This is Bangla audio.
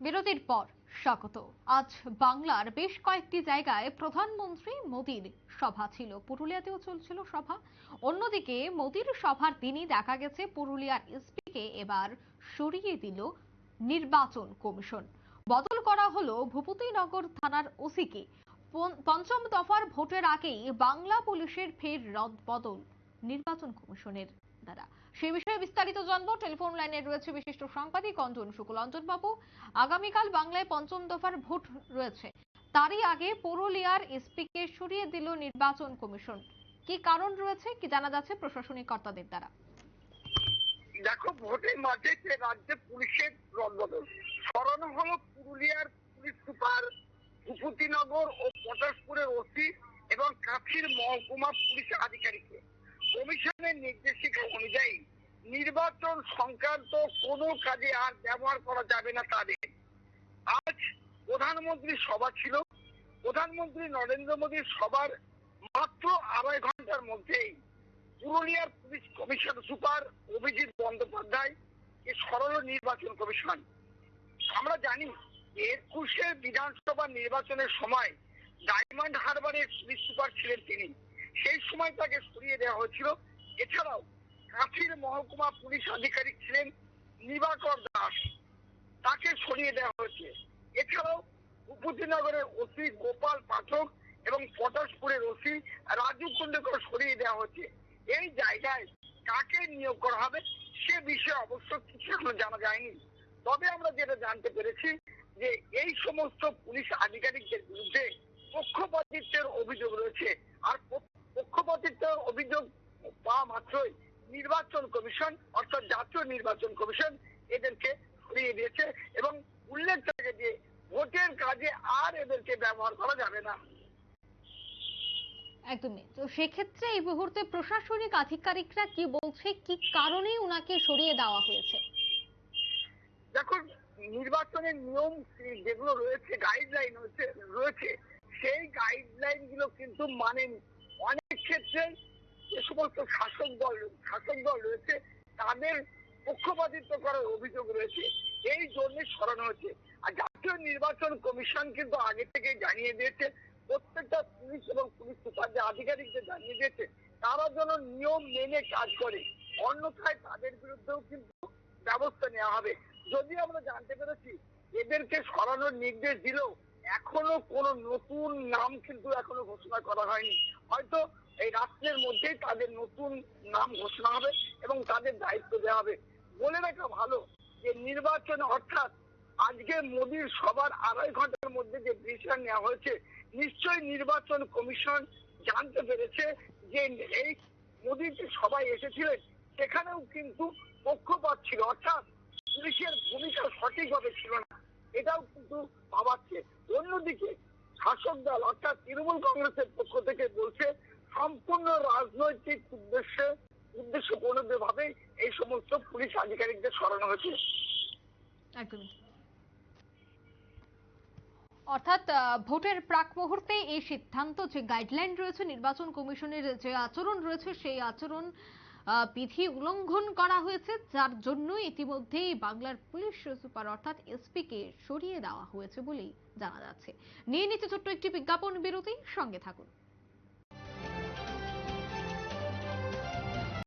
বিরতির পর স্বাগত। আজ বাংলার বেশ কয়েকটি জায়গায় প্রধানমন্ত্রী মোদীর সভা ছিল। পুরুলিয়াতেও চলছিল সভা। অন্যদিকে মোদীর সভার দিনই দেখা গেছে পুরুলিয়ার এসপিকে এবার সরিয়ে দিল নির্বাচন কমিশন। বদল করা হলো ভূপতিনগর থানার ওসিকে। পঞ্চম দফার ভোটের আগেই বাংলা পুলিশের ফের রদ বদল নির্বাচন কমিশনের। দ্বারা সে বিষয়ে বিস্তারিত জানব। টেলিফোন লাইনে রয়েছে বিশিষ্ট সাংবাদিক অঞ্জন শুক্ল। অঞ্জন বাবু আগামীকাল বাংলায় পঞ্চম দফার ভোট রয়েছে। তারই আগে পুরুলিয়ার এসপিকে সরিয়ে দিল নির্বাচন কমিশন। কি কারণ রয়েছে? কি জানা যাচ্ছে প্রশাসনিক কর্তাদের দ্বারা? দেখো ভোটের মাঝে যে রাজ্যে পুলিশের রদবদল সরানো হলো পুরুলিয়ার পুলিশ সুপার ভূপতিনগর ও পটাশপুরের ওসি এবং কাছির মহকুমা পুলিশ আধিকারিককে। কমিশনের নির্দেশিকা অনুযায়ী নির্বাচন সংক্রান্ত কোনো কাজে আর ব্যবহার করা যাবে না তাদের। আজ প্রধানমন্ত্রীর সভা ছিল। প্রধানমন্ত্রী নরেন্দ্র মোদীর সবার মাত্র আড়াই ঘণ্টার মধ্যেই পুরুলিয়ার police commission super Abhijit Bandyopadhyay এ সরল নির্বাচন কমিশন। আমরা জানি একুশে বিধানসভা নির্বাচনের সময় ডায়মন্ড হারবারের পুলিশ সুপার ছিলেন তিনি। সেই সময় তাকে সরিয়ে দেওয়া হয়েছিল। এছাড়াও কাছির মহকুমা পুলিশ আধিকারিক ছিলেন নিবাকর দাস। তাকে সরিয়ে দেওয়া হয়েছে। এছাড়াও উপতিনগরের ওসি গোপাল পাঠক এবং পটাশপুরের ওসি রাজু কুণ্ডকর সরিয়ে দেওয়া হচ্ছে এই জায়গায় কাকে নিয়োগ করা হবে সে বিষয়ে অবশ্য কিছু এখনও জানা যায়নি। তবে আমরা যেটা জানতে পেরেছি যে এই সমস্ত পুলিশ আধিকারিকদের বিরুদ্ধে পক্ষপাতিত্বের অভিযোগ রয়েছে। আর প- পক্ষপাতিত্বের অভিযোগ পাওয়া মাত্রই নির্বাচন কমিশন অর্থাৎ জাতীয় নির্বাচন কমিশন এদেরকে সরিয়ে দিয়েছে এবং উল্লেখ থাকে যে ভোটের কাজে আর এদেরকে ব্যবহার করা যাবে না। একদমই। তো সেক্ষেত্রে এই মুহূর্তে প্রশাসনিক আধিকারিকরা কি বলছে কি কারণে উনাকে সরিয়ে দেওয়া হয়েছে? দেখুন নির্বাচনের নিয়ম যেগুলো রয়েছে গাইডলাইন হচ্ছে রয়েছে সেই গাইডলাইনগুলো কিন্তু মানেনি। অনেক ক্ষেত্রে যে সমস্ত শাসক দল শাসক দল রয়েছে, তাদের পক্ষপাতিত্ব করার অভিযোগ রয়েছে, এই জন্য সরানো হয়েছে আর জাতীয় নির্বাচন কমিশন কিন্তু আগে থেকে জানিয়ে দিয়েছে, প্রত্যেকটা পুলিশ এবং পুলিশ সুপার যে আধিকারিকদের জানিয়ে দিয়েছে, তারা যেন নিয়ম মেনে কাজ করে। অন্যথায় তাদের বিরুদ্ধেও কিন্তু ব্যবস্থা নেওয়া হবে। যদি আমরা জানতে পেরেছি, এদেরকে সরানোর নির্দেশ দিলেও এখনও কোনো নতুন নাম কিন্তু এখনও ঘোষণা করা হয়নি। হয়তো এই রাত্রের মধ্যেই তাদের নতুন নাম ঘোষণা হবে এবং তাদের দায়িত্ব দেওয়া হবে। বলে রাখা ভালো যে নির্বাচন অর্থাৎ আজকে মোদীর সবার আড়াই ঘণ্টার মধ্যে যে ডিসিশন নেওয়া হয়েছে, নিশ্চয়ই নির্বাচন কমিশন জানতে পেরেছে যে এই মোদীর যে সবাই এসেছিলেন, সেখানেও কিন্তু পক্ষপাত ছিল। অর্থাৎ পুলিশের ভূমিকা সঠিকভাবে ছিল না। এটাও কিন্তু ভাবাচ্ছে অন্যদিকে শাসক দল, অর্থাৎ তৃণমূল কংগ্রেসের পক্ষ থেকে বলছে, সম্পূর্ণ রাজনৈতিক উদ্দেশ্যে উদ্দেশ্য প্রণোদিত ভাবে এই সমস্ত পুলিশ আধিকারিকদের সরানো হয়েছে। অর্থাৎ ভোটের প্রাক মুহূর্তে এই সিদ্ধান্ত যে গাইডলাইন রয়েছে, নির্বাচন কমিশনের যে আচরণ রয়েছে, সেই আচরণ বিধি উল্লঙ্ঘন করা হয়েছে, যার জন্য ইতিমধ্যেই বাংলার পুলিশ সুপার অর্থাৎ এসপি কে সরিয়ে দেওয়া হয়েছে বলেই জানা যাচ্ছে। নিয়ে নিচ্ছে ছোট্ট একটি বিজ্ঞাপন বিরতি, সঙ্গে থাকুন।